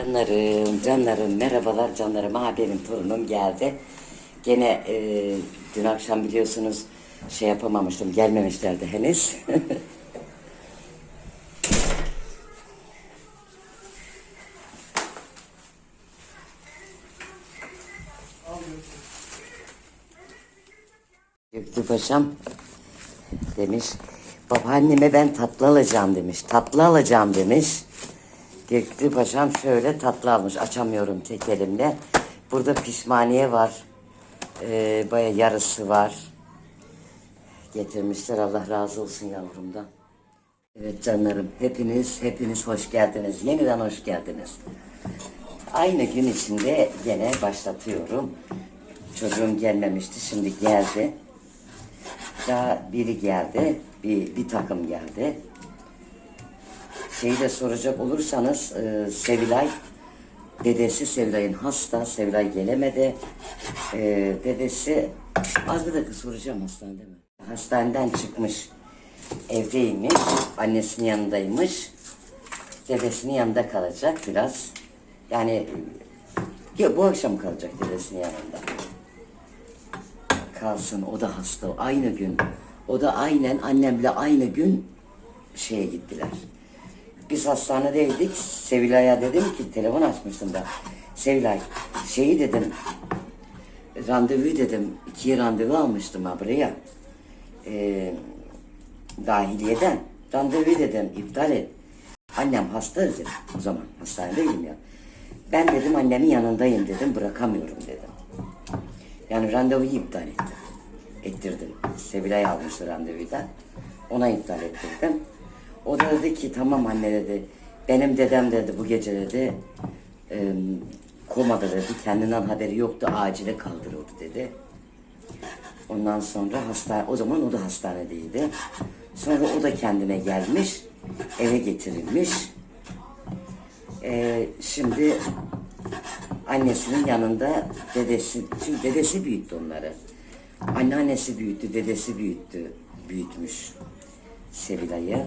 Canlarım, canlarım, merhabalar canlarım. Ha benim torunum geldi. Gene e, dün akşam biliyorsunuz şey yapamamıştım, gelmemişlerdi henüz. Yüklü Paşam demiş, babaanneme ben tatlı alacağım demiş, tatlı alacağım demiş. Göklü Paşam şöyle tatlı almış. Açamıyorum tek elimle. Burada pişmaniye var. Ee, baya yarısı var. Getirmişler. Allah razı olsun yavrumdan. Evet canlarım. Hepiniz, hepiniz hoş geldiniz. Yeniden hoş geldiniz. Aynı gün içinde gene başlatıyorum. Çocuğum gelmemişti. Şimdi geldi. Daha biri geldi. Bir, bir takım geldi şeyi de soracak olursanız e, Sevilay dedesi Sevilay'ın hasta. Sevilay gelemedi. E, dedesi az bir dakika soracağım hastanede mi? Hastaneden çıkmış. Evdeymiş. Annesinin yanındaymış. Dedesinin yanında kalacak biraz. Yani ya bu akşam kalacak dedesinin yanında. Kalsın o da hasta. Aynı gün. O da aynen annemle aynı gün şeye gittiler. Biz hastanedeydik. Sevilay'a dedim ki telefon açmıştım da. Sevilay şeyi dedim randevu dedim. ikiye randevu almıştım ha buraya. Ee, dahiliyeden. Randevu dedim iptal et. Annem hasta dedim. O zaman hastanedeydim ya. Ben dedim annemin yanındayım dedim. Bırakamıyorum dedim. Yani randevuyu iptal ettim. Ettirdim. Sevilay almıştı randevuyu da. Ona iptal ettirdim. O da dedi ki tamam anne dedi. Benim dedem dedi bu gece dedi e, komada dedi. Kendinden haberi yoktu. Acile kaldırıldı dedi. Ondan sonra hasta o zaman o da hastanedeydi. Sonra o da kendine gelmiş. Eve getirilmiş. E, şimdi annesinin yanında dedesi, çünkü dedesi büyüttü onları. Anneannesi büyüttü, dedesi büyüttü, büyütmüş Sevilay'ı.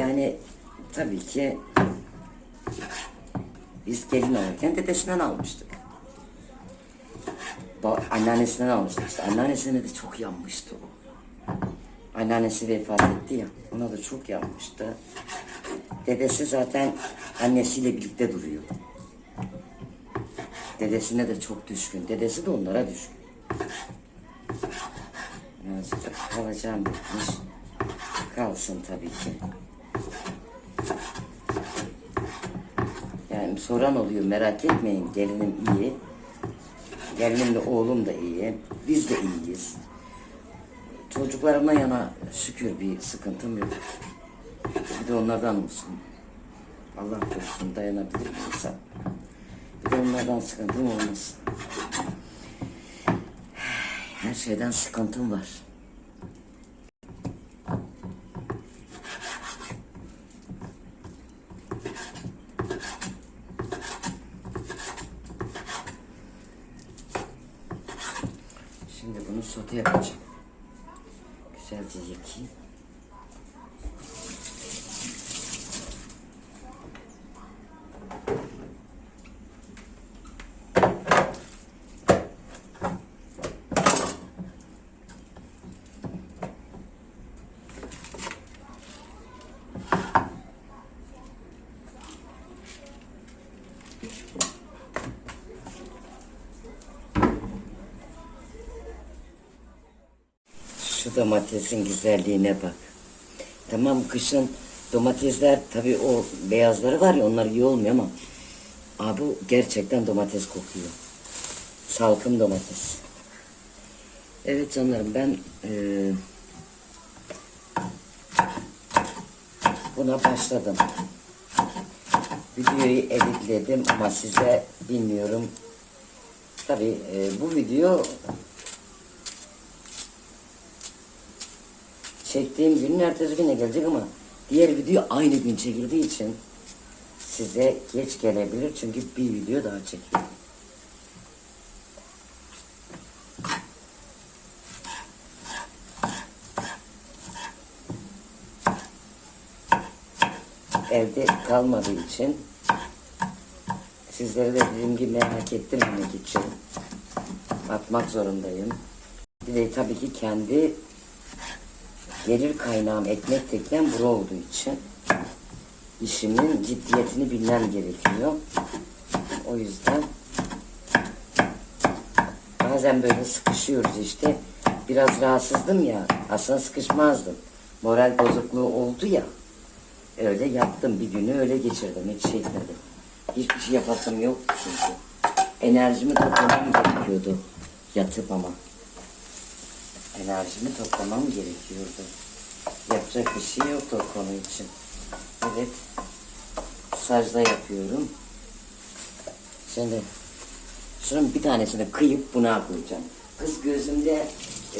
Yani tabii ki biz gelin olurken dedesinden almıştık. Ba anneannesinden almıştık işte. Anneannesine de çok yanmıştı o. Anneannesi vefat etti ya. Ona da çok yanmıştı. Dedesi zaten annesiyle birlikte duruyor. Dedesine de çok düşkün. Dedesi de onlara düşkün. Birazcık kalacağım bitmiş. Kalsın tabii ki. Yani soran oluyor merak etmeyin. Gelinim iyi. Gelinimle oğlum da iyi. Biz de iyiyiz. Çocuklarıma yana şükür bir sıkıntım yok. Bir de onlardan olsun. Allah korusun dayanabilir insan. Bir de onlardan sıkıntım olmasın. Her şeyden sıkıntım var. Şimdi bunu sote yapacağım. Güzelce yıkayayım. Şu domatesin güzelliğine bak. Tamam kışın domatesler tabii o beyazları var ya onlar iyi olmuyor ama Aa, bu gerçekten domates kokuyor. Salkım domates. Evet canlarım ben eee, buna başladım. Videoyu editledim ama size bilmiyorum. Tabii eee, bu video çektiğim günün ertesi güne gelecek ama diğer video aynı gün çekildiği için size geç gelebilir çünkü bir video daha çekiyorum. Evde kalmadığı için sizlere de dediğim gibi merak ettirmemek için atmak zorundayım. Bir de tabii ki kendi gelir kaynağım ekmek teknem bura olduğu için işimin ciddiyetini bilmem gerekiyor. O yüzden bazen böyle sıkışıyoruz işte. Biraz rahatsızdım ya. Aslında sıkışmazdım. Moral bozukluğu oldu ya. Öyle yaptım. Bir günü öyle geçirdim. Hiç şey etmedim. Hiçbir şey yapasım yok çünkü. Enerjimi toplamam gerekiyordu. Yatıp ama. Enerjimi toplamam gerekiyordu. Yapacak bir şey yoktu o konu için. Evet. Sajda yapıyorum. Şimdi şunun bir tanesini kıyıp buna koyacağım. Kız gözümde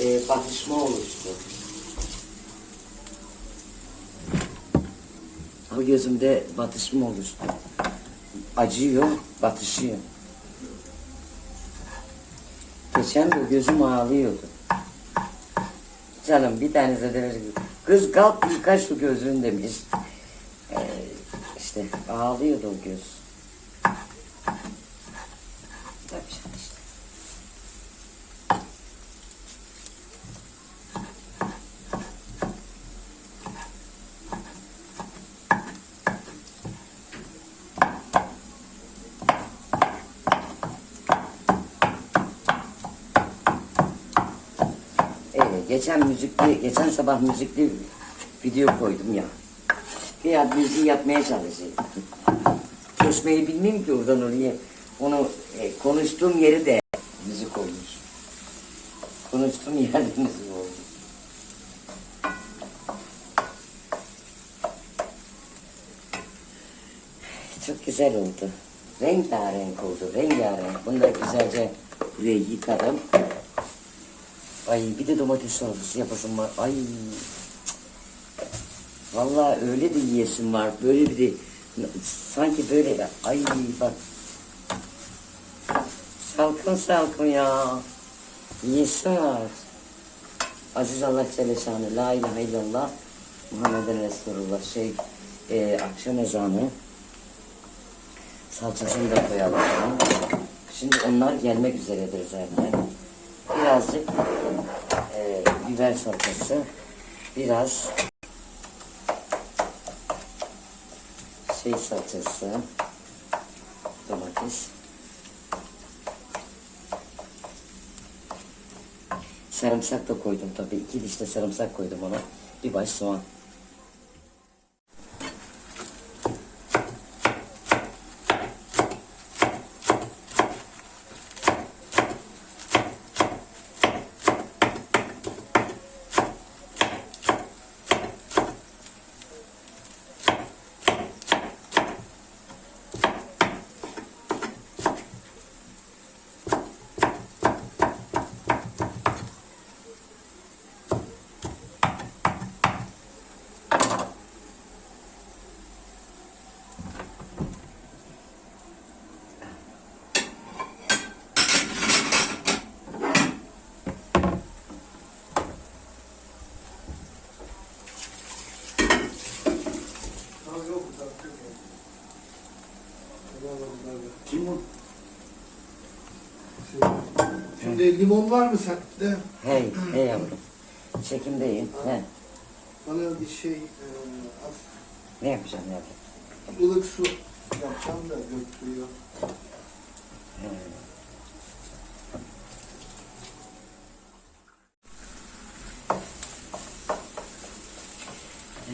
e, batışma oluştu. O gözümde batışma oluştu. Acıyor, batışıyor. Geçen de gözüm ağlıyordu. Canım bir tanesi de demiş ki, kız kalk yıka şu gözünü demiş. Ee, işte ağlıyordu o göz. Yapacağım işte. Evet, geçen müzikli, geçen sabah müzikli video koydum ya. Bir ad müziği yapmaya çalışıyorum. Kesmeyi bilmiyorum ki oradan oraya. Onu e, konuştuğum yeri de müzik olmuş. Konuştuğum yerde müzik olmuş. Çok güzel oldu. Rengarenk oldu, rengarenk. Bunu da güzelce yıkadım. Ay bir de domates salatası yapasım var. Ay. Vallahi öyle de yiyesim var. Böyle bir de sanki böyle ay bak. Salkın salkın ya. Yiyesim var. Aziz Allah Celle. La ilahe illallah. Muhammeden Resulullah. Şey e, akşam ezanı. Salçasını da koyalım. Şimdi onlar gelmek üzeredir zaten. Birazcık e, biber salçası, biraz şey salçası, domates, sarımsak da koydum tabii. iki diş de sarımsak koydum ona. Bir baş soğan. Şimdi limon var mı sende? Hey, hey yavrum. Çekimdeyim. He. Bana bir şey e, az Ne yapacağım yavrum? ılık su yapacağım da götürüyor.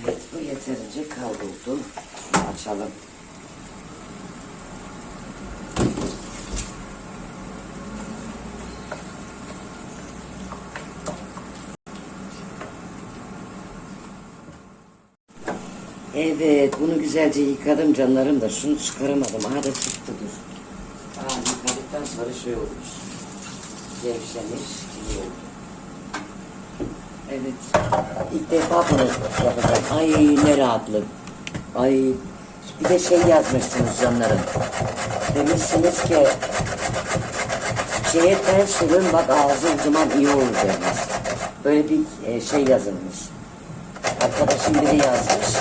Evet, bu yeterince kavruldu. Şunu açalım. Evet, bunu güzelce yıkadım canlarım da şunu çıkaramadım. Aha da çıktı dur. Aa, yıkadıktan sonra şey olmuş. Gevşemiş, iyi oldu. Evet. İlk defa bunu yapacağım. Ay ne rahatlık. Ay bir de şey yazmışsınız canlarım. Demişsiniz ki şeye ters sürün bak ağzı o zaman iyi olur demiş. Böyle bir e, şey yazılmış. Arkadaşım biri yazmış.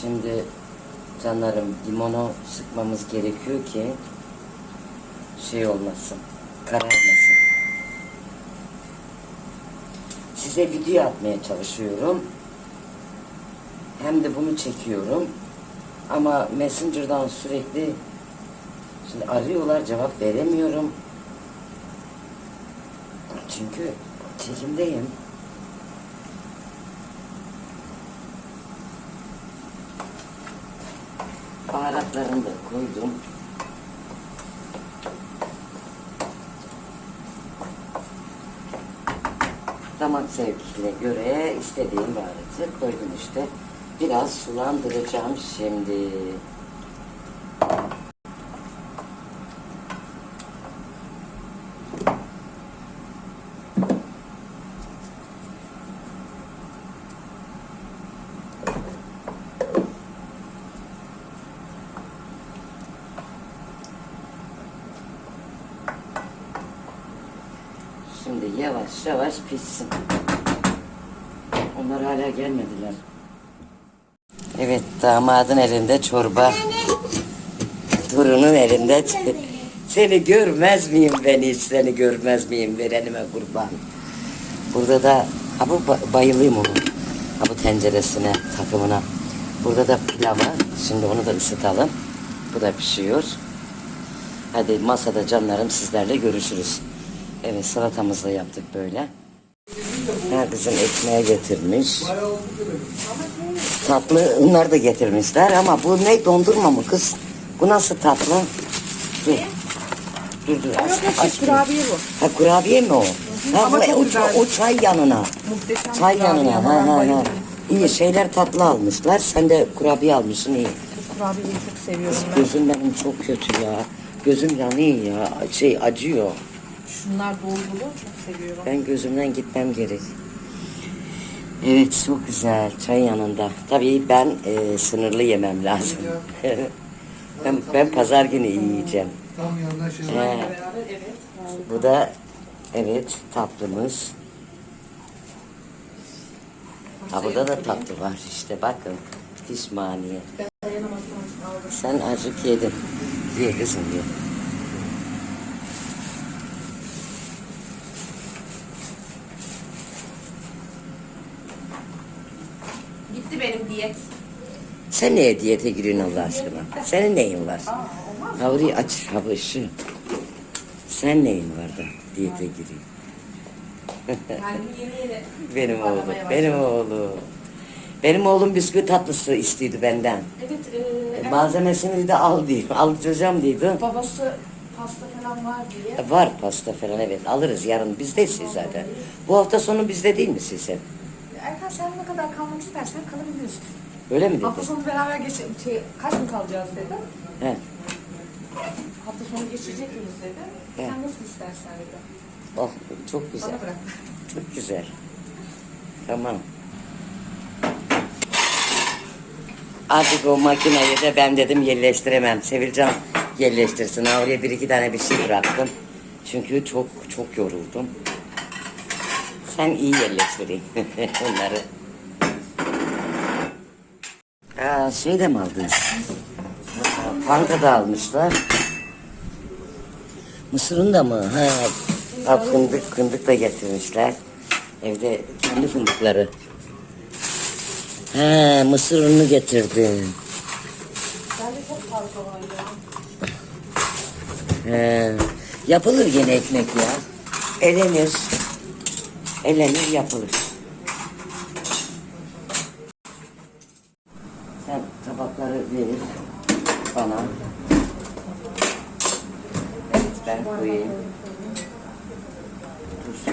Şimdi canlarım limonu sıkmamız gerekiyor ki şey olmasın, kararmasın. Size video atmaya çalışıyorum. Hem de bunu çekiyorum. Ama Messenger'dan sürekli şimdi arıyorlar cevap veremiyorum. Çünkü çekimdeyim. Baharatlarını da koydum. Damak zevkine göre istediğim baharatı koydum işte. Biraz sulandıracağım şimdi. Şimdi yavaş yavaş pişsin. Onlar hala gelmediler. Evet damadın elinde çorba. Torunun elinde seni görmez miyim ben hiç seni görmez miyim verenime kurban. Burada da ha bu ba- bayılayım onu. Ha bu tenceresine takımına. Burada da pilav var. Şimdi onu da ısıtalım. Bu da pişiyor. Hadi masada canlarım sizlerle görüşürüz. Evet salatamızı da yaptık böyle. Kızım ekmeğe getirmiş. Tatlı onlar da getirmişler ama bu ne dondurma mı kız? Bu nasıl tatlı? Dur. Dur dur. Aç, aç. kurabiye bu. Ha kurabiye mi o? Ha, bu, o, o çay yanına. Muhteşem Çay yanına. Ha, ha, ha. İyi şeyler tatlı almışlar. Sen de kurabiye almışsın iyi. Kurabiyeyi çok seviyorum ben. Gözüm benim çok kötü ya. Gözüm yanıyor ya. Şey acıyor. Şunlar dolgulu çok seviyorum. Ben gözümden gitmem gerek. Evet çok güzel çay yanında. Tabii ben e, sınırlı yemem lazım. ben, ben pazar günü yiyeceğim. Tam yanına şey var. Beraber evet. Bu da evet tatlımız. Ha burada da tatlı var işte bakın. Pişmaniye. Sen acık yedin. Ye kızım ye. Sen neye diyete giriyorsun Allah aşkına? Senin neyin var? Ha orayı aç ha bu ışığı. Sen neyin var da diyete yeni. Benim oğlum, benim oğlum. Benim oğlum bisküvi tatlısı istedi benden. Evet. E, Malzemesini de al diyor. Alacağım diyordu. babası pasta falan var diye. Var pasta falan evet alırız yarın bizdeyiz zaten. Bu hafta sonu bizde değil mi siz hep? Erkan sen ne kadar kalmak istersen kalabilirsin. Öyle mi dedi? Hafta sonu beraber geç şey, kaç gün kalacağız dedim. He. Hafta sonu geçecek miyiz dedi. Evet. Sen nasıl istersen dedi. Oh çok güzel. Bana bırak. Çok güzel. Tamam. Artık o makineyi de ben dedim yerleştiremem. Sevilcan yerleştirsin. Ha, Oraya bir iki tane bir şey bıraktım. Çünkü çok çok yoruldum. Sen iyi yerleştirin onları. Aa, şey de mi aldınız? Fanta da almışlar. Mısırın da mı? Ha, ha fındık, fındık da getirmişler. Evde kendi fındıkları. He, mısır ununu getirdim. Bende çok fazla var ya. He, yapılır gene ekmek ya. Elenir. Elenir yapılır. Sen tabakları ver bana. Evet ben koyayım. Dur.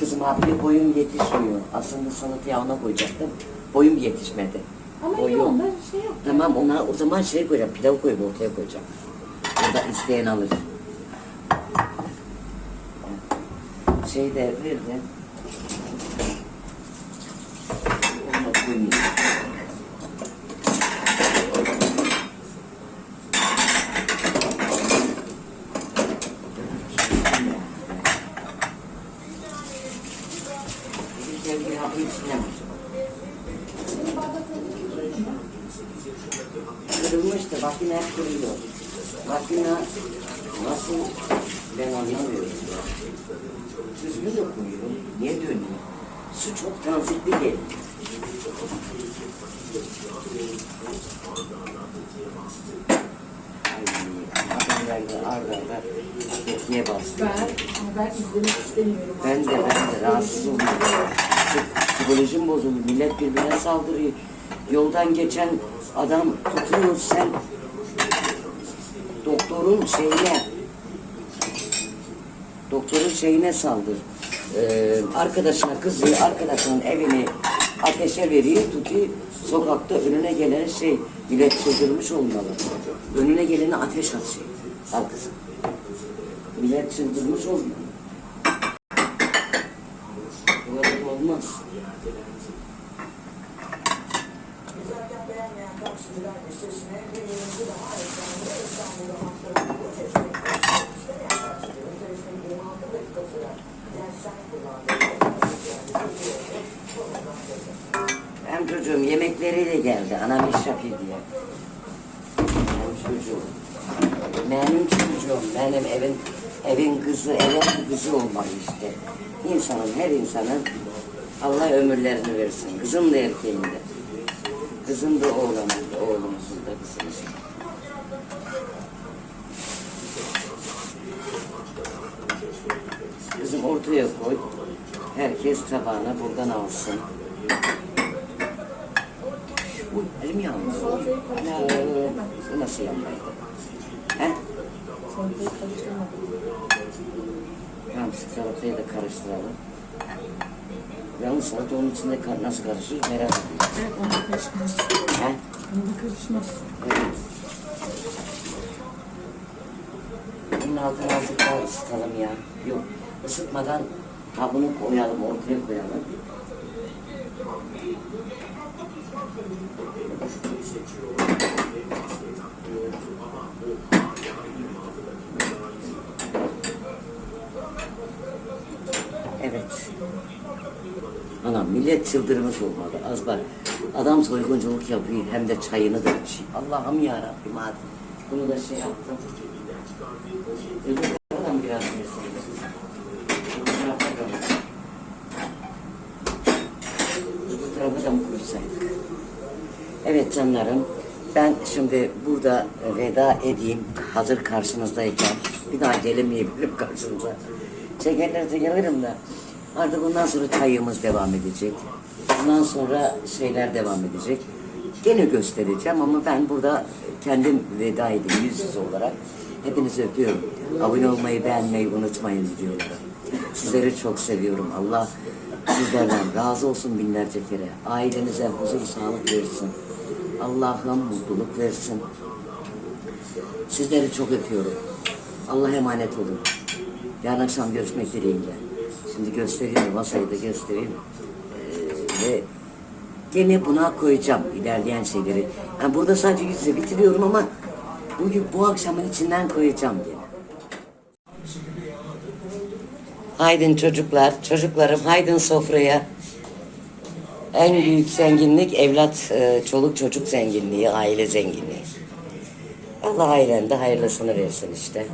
Kızım abi boyum yetişmiyor. Aslında salataya ona koyacaktım. Boyum yetişmedi. Ama Boyum- onda şey yok. Tamam ona o zaman şey koyacağım, pilav koyup ortaya koyacağım. Burada isteyen alır. Şey de verdi. Onu koymayayım. Bir kere bir hafif silemiş. Kırılmıştı. Makine hep kırılıyor. Makine nasıl ben anlamıyorum ya. Düzgün dokunuyor. Niye dönüyor? Su çok transitli geliyor. Ben, ben de ben de rahatsız oluyorum. Psikolojim bozuldu. Millet birbirine saldırıyor. Yoldan geçen adam tutuyor sen doktorun şeyine doktorun şeyine saldır. Ee, arkadaşına kızıyor, arkadaşının evini ateşe veriyor, tutuyor. Sokakta önüne gelen şey, millet çıldırmış olmalı. Önüne geleni ateş atıyor. Al kızım. Millet çıldırmış olmalı. Böyle olmaz. Hem çocuğum yemekleriyle geldi. Anam iş diye. Benim çocuğum. Benim çocuğum. Benim evin evin kızı, evin kızı olmalı işte. İnsanın, her insanın Allah ömürlerini versin. Kızım da erkeğim de. Kızım da oğlanım da, oğlumuzun da kızımız. Kızım ortaya koy. Herkes tabağına buradan alsın. Uy, elim yandı. Ana, bu nasıl yanmaydı? He? Tamam, salatayı da karıştıralım. Yalnız salata onun içinde nasıl karışır merak ediyorum. Evet, onda karışmaz. He? Onda karışmaz. Evet. Bunun altını azıcık daha ısıtalım ya. Yok, ısıtmadan ha bunu koyalım, ortaya koyalım. Evet. Anam millet çıldırmış olmalı. Az bak. Adam soygunculuk yapıyor hem de çayını da içiyor. Allah'ım ya Rabbim hadi. Bunu da şey yaptım. Öbür tarafadan biraz yesin. Öbür tarafa da. Mı koysaydık? Evet canlarım. Ben şimdi burada veda edeyim. Hazır karşınızdayken. Bir daha gelemeyebilirim karşınıza. Çekerlerse gelirim de. Artık bundan sonra çayımız devam edecek. Bundan sonra şeyler devam edecek. Gene göstereceğim ama ben burada kendim veda edeyim yüz yüze olarak. Hepinizi öpüyorum. Abone olmayı, beğenmeyi unutmayın videoları. Sizleri çok seviyorum. Allah sizlerden razı olsun binlerce kere. Ailenize huzur, sağlık versin. Allah'ım mutluluk versin. Sizleri çok öpüyorum. Allah'a emanet olun. Yarın akşam görüşmek dileğiyle. Şimdi göstereyim, masayı da göstereyim. Ee, ve gene buna koyacağım ilerleyen şeyleri. Yani burada sadece yüz yüze bitiriyorum ama bugün bu akşamın içinden koyacağım gene. Haydin çocuklar, çocuklarım haydin sofraya. En büyük zenginlik evlat, e, çoluk çocuk zenginliği, aile zenginliği. Allah ailende hayırlısını versin işte.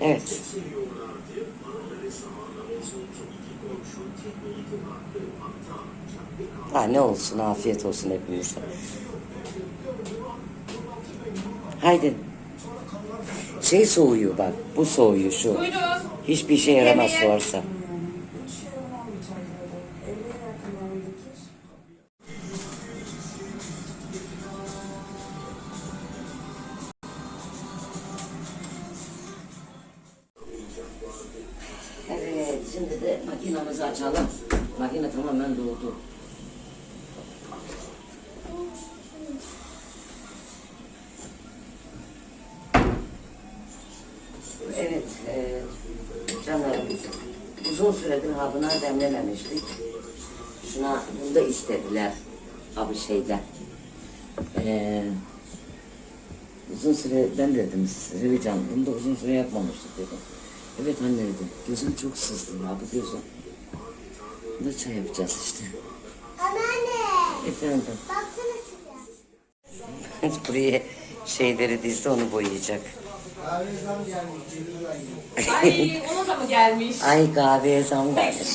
Evet. Ha ne olsun, afiyet olsun hepinize. Haydi. Şey soğuyor bak, bu soğuyor şu. Buyurun. Hiçbir işe yaramaz Yemeğe. soğarsa. Şuna, bunu da istediler. Abi şeyden. E, uzun süre, ben dedim Rüvican, bunu da uzun süre yapmamıştık dedim. Evet anne dedim, gözüm çok sızdı ya bu gözüm. Da çay yapacağız işte. Anneanne, Efendim, baksana şuraya. Buraya şeyleri dizdi onu boyayacak. Ay ona da mı gelmiş? Ay kahveye zam gelmiş.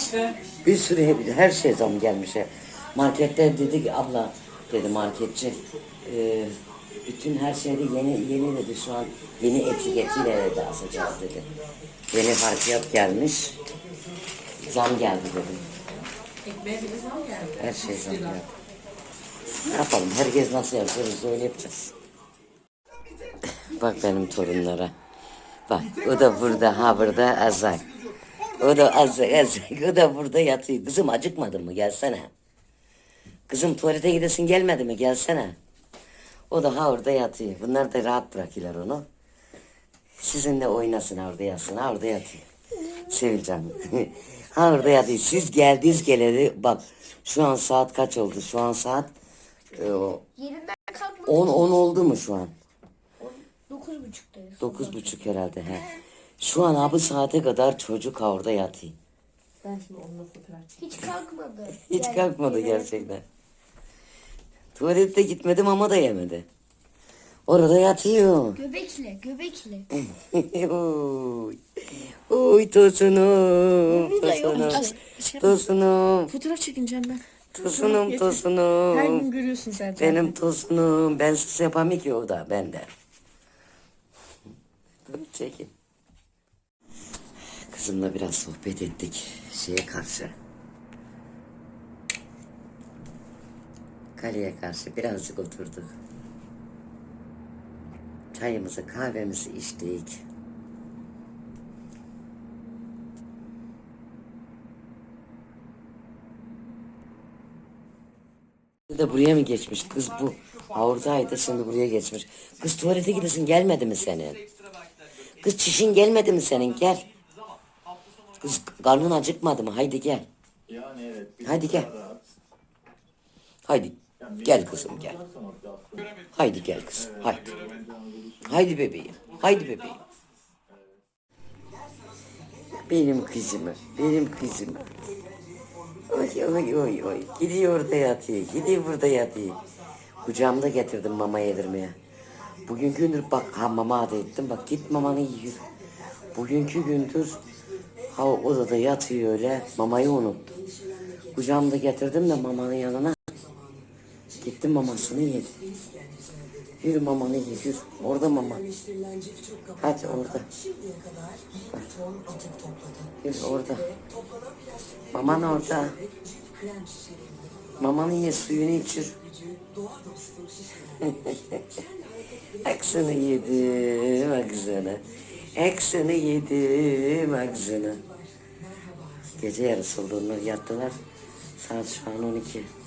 Bir sürü her şey zam gelmiş. Markette dedi ki abla dedi marketçi e, bütün her şeyde yeni yeni dedi şu an yeni etiketiyle dedi asacağız dedi. Yeni harfiyat gelmiş. Zam geldi dedi. Ekmeğe bile zam geldi. Her şey zam geldi. Ne yapalım? Herkes nasıl yapıyoruz öyle yapacağız. Bak benim torunlara. Bak o da burada ha burada azak. O da azak azak. O da burada yatıyor. Kızım acıkmadın mı? Gelsene. Kızım tuvalete gidesin gelmedi mi? Gelsene. O da ha orada yatıyor. Bunlar da rahat bırakıyorlar onu. Sizinle oynasın orada yatsın. Ha orada yatıyor. Sevilcan. ha orada yatıyor. Siz geldiniz geleli bak şu an saat kaç oldu? Şu an saat e, o, Yerinden kalkmak 10 10 oldu mu şu an? dokuz buçuktayız. Dokuz buçuk herhalde he. Şu an abi saate kadar çocuk orada yatıyor. Ben şimdi onunla fotoğraf çekeyim. Hiç kalkmadı. Hiç Yani kalkmadı gerçekten. Tuvalette gitmedim ama da yemedi. Orada yatıyor. Göbekle, göbekle. Oy. Oy tosunum, tosunum, şey- tosunum, Fotoğraf çekineceğim ben. tosunum, Yeter. Her tosunum. gün görüyorsun sen. Benim tosunum, ben sus yapamam ki o da benden. Dur çekin. Kızımla biraz sohbet ettik şeye karşı. Kaleye karşı birazcık oturduk. Çayımızı kahvemizi içtik. de buraya mı geçmiş? Kız bu. Ha oradaydı şimdi buraya geçmiş. Kız tuvalete gidesin gelmedi mi senin? Kız çişin gelmedi mi senin? Gel. Kız karnın acıkmadı mı? Haydi gel. Yani evet. Hadi gel. rahat. Haydi. Gel kızım gel. Haydi gel kızım. Haydi. Haydi bebeğim. Haydi bebeğim. Benim kızımı. Benim kızımı. Oy oy oy oy. Gidiyor orada yatıyor. Gidiyor burada yatıyor. Kucağımda getirdim mama yedirmeye. Bugünkü gündür bak ha mama adı ettim. Bak git mamanı yiyor. Bugünkü gündür ha odada yatıyor öyle. Mamayı unuttum. Kucağımda getirdim de mamanın yanına. Gittim mamasını yedi. Yürü mamanı ye yürü. Orada mama. Hadi orada. Yürü orada. Maman orada. Mamanı ye suyunu içir. Aksını yedim aksını. Aksını yedim aksını. Gece yarısı oldu onlar yattılar. Saat şu an 12. 12.